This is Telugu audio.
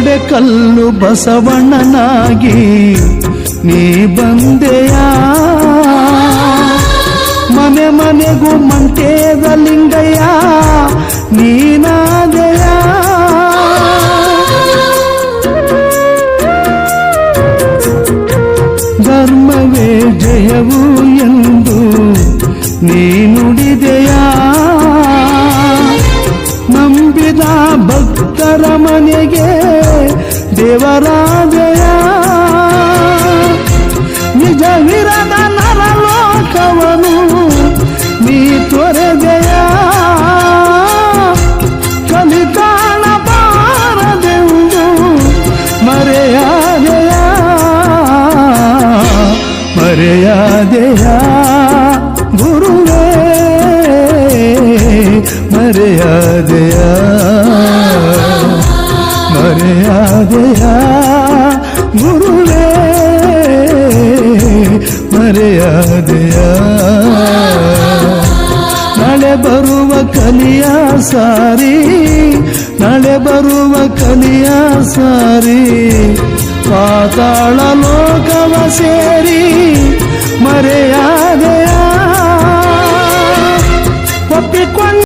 ಒಡೆ ಕಲ್ಲು ಬಸವಣ್ಣನಾಗಿ ನೀ ಬಂದೆಯ? ಮನೆ ಮನೆಗೂ ಮಂಟೇದ ಲಿಂಗಯ್ಯ ನೀನಾದೆಯ? ಧರ್ಮವೇ ಜಯವು ಎಂದು ನೀ ನುಡಿದೆಯಾ? ನಂಬಿದ ಭಕ್ತರ ಮನೆಗೆ విరద నరలోకవను నీ త్వరదయ కలికాణ భారదేవుడు మరయాదయా మరయాదయా గురువే మరయాదయా మరయాదయా ಬರುವ ಕಲಿಯ ಸಾರಿ ನಳೆ ಬರುವ ಕಲಿಯ ಸಾರಿ ಪಾತಾಳ ಲೋಕವ ಸೇರಿ